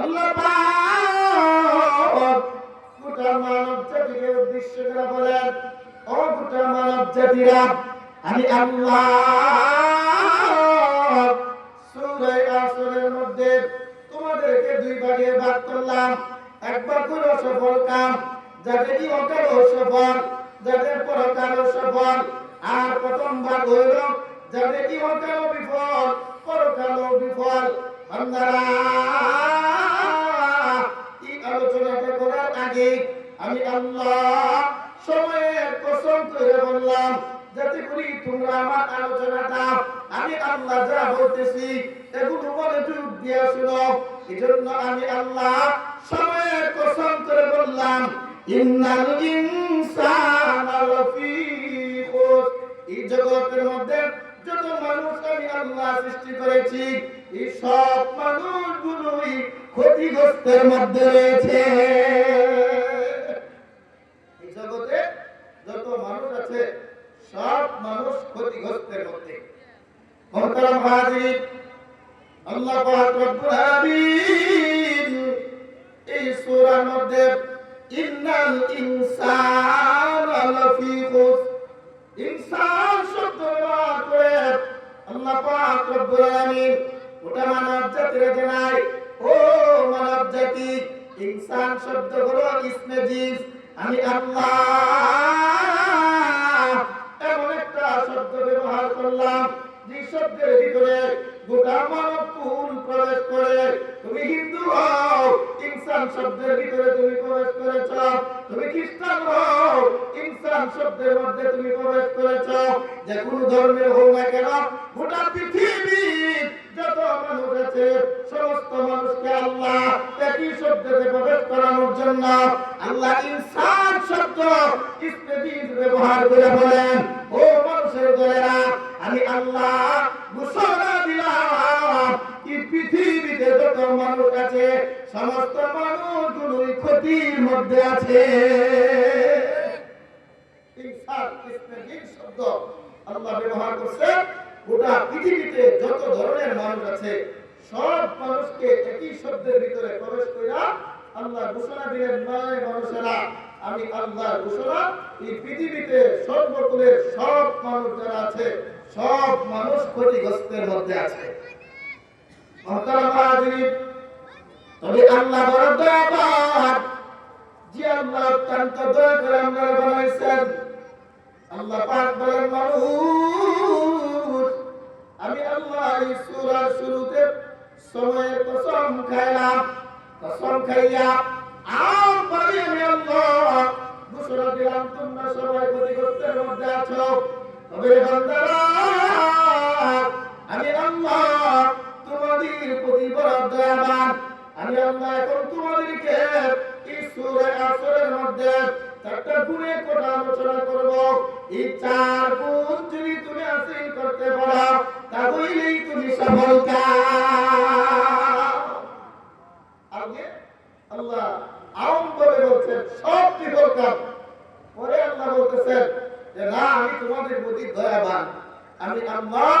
আল্লাহ গোটা মানব জাতিকে উদ্দেশ্য করে বলেন, ও গোটা মানব জাতিরা, আমি আল্লাহ সূরা আসরের মধ্যে তোমাদেরকে দুই ভাগে ভাগ করলাম। একবার করে সফল কাম যাদের ইহকাল সফল যাদের পরকাল সফল। আর প্রথম ভাগ হইল যাদের ইহকাল বিফল পরকাল বিফল। আলোচনাটা আগে আমি আল্লাহ সময়ের কসম করে বললাম যাতে করি তোমরা আমার আলোচনাটা আমি আল্লাহ যা বলতেছি, এগুলো মনোযোগ দিয়ে শুনো এজন্য আমি আল্লাহ সময়ের কসম করে বললাম, ইন্নাল ইনসানা এই জগতের মধ্যে যত মানুষ আমি আল্লাহ সৃষ্টি করেছি এই সব মানুষগুলোই ক্ষতিগ্রস্তের মধ্যে রয়েছে। এই জগতে যত মানুষ আছে, সব মানুষ ক্ষতিগ্রস্তের মধ্যে। মহতারাম হাজির আল্লাহ পাক রব্বুল মধ্যে ইন্নাল ইনসানা লাফি খুস। ইনসান শব্দ করে আল্লাহ পাক রব্বুল আলামিন ওটা মানব জাতির জানাই ও মানব জাতি, ইনসান শব্দ হলো ইসমে জিন্স। আমি আল্লাহ, এমন একটা শব্দ ব্যবহার করলাম, যে শব্দের ভিতরে গোটা মানব কুল প্রবেশ করে। তুমি হিন্দু হও, ইনসান শব্দের ভিতরে তুমি প্রবেশ করেছ। তুমি খ্রিস্টান হও, ইনসান শব্দের মধ্যে তুমি প্রবেশ করেছ। যে কোন ধর্মের হোক না কেন, গোটা পৃথিবী যত মানুষ আছে সমস্ত মানুষকে আল্লাহ একই শব্দতে প্রবেশ করানোর জন্য আল্লাহ ইনসান শব্দ ইস্তেদিন ব্যবহার করে বলেন, ও মানুষের দলেরা, আমি আল্লাহ ঘোষণা দিলাম পৃথিবীতে যত মানুষ আছে, সমস্ত মানুষগুলোই ক্ষতির মধ্যে আছে। ইনসান ইস্তেদিন শব্দ আল্লাহ ব্যবহার করছে। গোটা পৃথিবীতে যত ধরনের মানুষ আছে, সব মানুষকে একই শব্দের ভিতরে প্রবেশ কইরা আল্লাহ ঘোষণা দিলেন নয় মানুষেরা, আমি আল্লাহর ঘোষণা, এই পৃথিবীতে সর্বকুলের সব মানুষ যারা আছে, সব মানুষ ক্ষতিগ্রস্তের মধ্যে আছে। তবে আল্লাহ বড় দয়াবান যে আল্লাহ অত্যন্ত দয়া করে আমরা বানাইছেন, আল্লাহ পাক বলেন, মানুষ আমি আল্লাহ এই সূরার শুরুতে সময়ের কসম খাইলাম, কসম খাইয়া আম পারি আমি আল্লাহ ঘোষণা দিলাম, তোমরা সবাই ক্ষতিগ্রস্তের মধ্যে আছো। তবে বান্দারা, আমি আল্লাহ তোমাদের প্রতি বড় দয়াবান। আমি আল্লাহ এখন তোমাদেরকে এই সূরা আসরের মধ্যে চারটা গুণের কথা আলোচনা করব। এই চার গুণ যদি তুমি হাসিল করতে পারো তাহলেই তুমি সফল আগে আল্লাহ আম করে বলছেন সব বিফল কাম পরে আল্লাহ বলতেছেন যে, না, আমি তোমাদের প্রতি দয়াবান। আমি আল্লাহ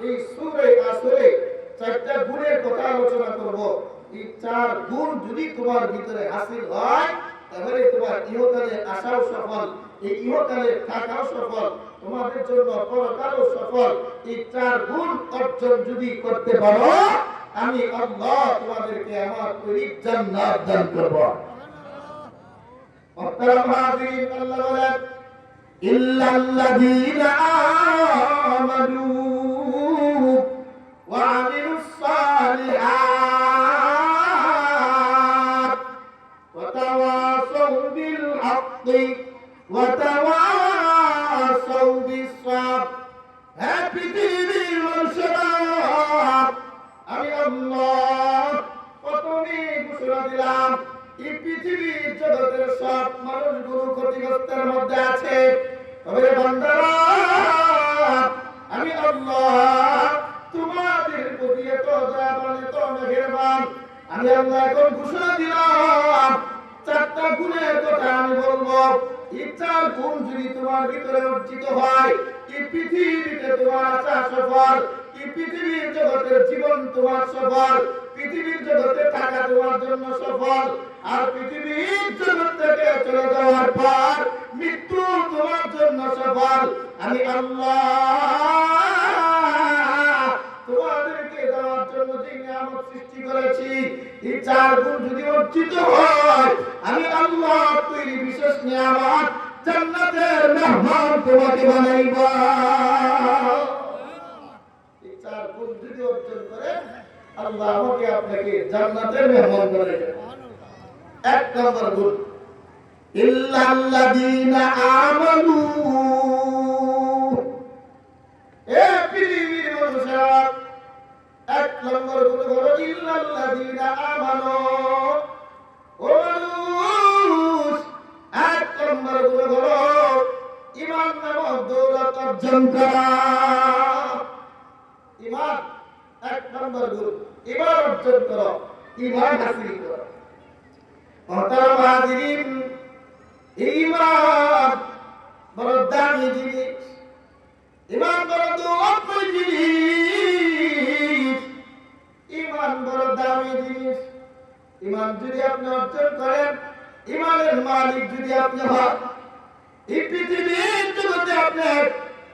এই সুরে, আসরে চারটা গুণের কথা আলোচনা করব। এই চার গুণ যদি তোমার ভিতরে হাসিল হয় তাহলে তোমার ইহকালে আসাও সফল, এই ইহকালে থাকাও সফল, তোমাদের জন্য পরকালও সফল, এই চার গুণ অর্জন যদি করতে পারো, আমি আল্লাহ তোমাদেরকে আমার তৈরির জান্নাত দান করব। ইল্লাল্লাযীনা ওয়া আমিলুস সালিহাত। بالحق وتواصوا بالصبر হ্যাঁ পৃথিবীর মানুষেরা আমি আল্লাহ প্রথমে ঘোষণা দিলাম এই পৃথিবীর জগতের সব মানুষগুলো ক্ষতিগ্রস্তের মধ্যে আছে তবে বান্দারা আমি আল্লাহ তোমাদের প্রতি এত দয়াবান এত মেহেরবান আমি আল্লাহ এখন ঘোষণা দিলাম চার গুণ যদি তোমার ভিতরে অর্জিত হয়? এই পৃথিবীতে তোমার আশা সফল? এই পৃথিবীর জগতের জীবন তোমার সফল? পৃথিবীর জগতে থাকা তোমার জন্য সফল? আর পৃথিবীর জগৎ থেকে চলে যাওয়ার পর মৃত্যু তোমার জন্য সফল। আমি আল্লাহ তোমাদেরকে দেওয়ার জন্য যে নিয়ামত সৃষ্টি করেছি, এই চার গুণ যদি অর্জিত হয় আমি আল্লাহ তৈরি বিশেষ নিয়ামত জান্নাতের মেহমান তোমাকে বানাইব। করে আপনাকে জান্নাতের মেহমান এক নম্বর গুণ অর্জন করা। ইমান, এক নম্বর গুণ ইমান অর্জন করো, ইমান হাসিল করো। হাজিরিন ইমান, বড় দামি জিনিস। ইমান বড় দৌলতময় জিনিস। ইমান বড় দামি জিনিস। ইমান যদি আপনি অর্জন করেন, ইমানের মালিক যদি আপনি হন, এই পৃথিবীর জগতে আপনি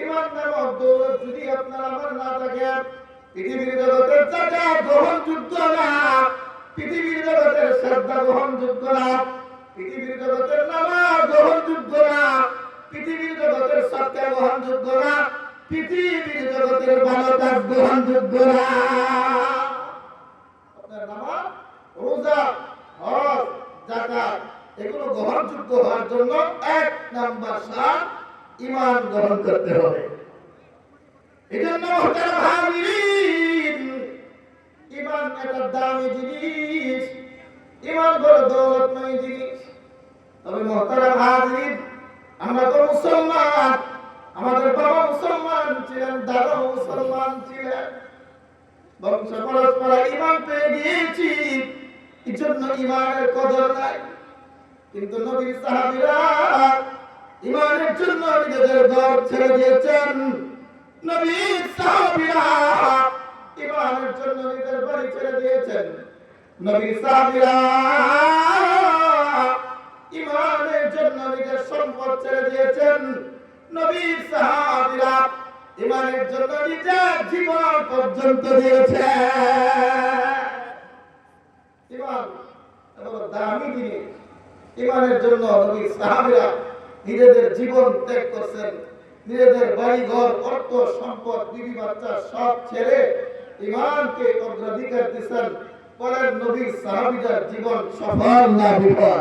ইমান নামক দৌলত যদি আপনার আমার না থাকে, পৃথিবীর জগতের গ্রহণযোগ্য না। পৃথিবীর জগতের শ্রদ্ধা গ্রহণযোগ্য না। পৃথিবীর জগতের নামাজ গ্রহণযোগ্য না। পৃথিবীর জগতের সত্য গ্রহণযোগ্য না। পৃথিবীর জগতের কাজ গ্রহণযোগ্য না। আপনার নামাজ রোজা, হজ জাকাত এগুলো গ্রহণযোগ্য হওয়ার জন্য এক নাম্বার সাত ইমান গ্রহণ করতে হবে। এজন্য ইমান একটা দামি জিনিস ইমান বড় দৌলতময় জিনিস। তবে মহতারাম হাজির আমরা তো মুসলমান, আমাদের বাবা মুসলমান ছিলেন, দাদা মুসলমান ছিলেন। বংশ পরস্পর ইমান পেয়ে গিয়েছি এই জন্য ইমানের কদর নাই। কিন্তু নবীর সাহাবীরা ইমানের জন্য নিজেদের ঘর ছেড়ে দিয়েছেন। নবীর সাহাবীরা ইমানের জন্য নিজের বাড়ি ছেড়ে দিয়েছেন। নবীর সাহাবীরা ইমানের জন্য নিজের সম্পদ ছেড়ে দিয়েছেন। নবীর সাহাবীরা ইমানের জন্য নিজের জীবন পর্যন্ত দিয়েছে ইমান দামি জিনিস। ইমানের জন্য নবীর সাহাবীরা নিজেদের জীবন ত্যাগ করছেন। নিজেদের বাড়ি ঘর অর্থ, সম্পদ, বিবি বাচ্চা, সব ছেড়ে ইমানকে অগ্রাধিকার দিচ্ছেন। পরের নবীর সাহাবিদার জীবন সফল না বিফল?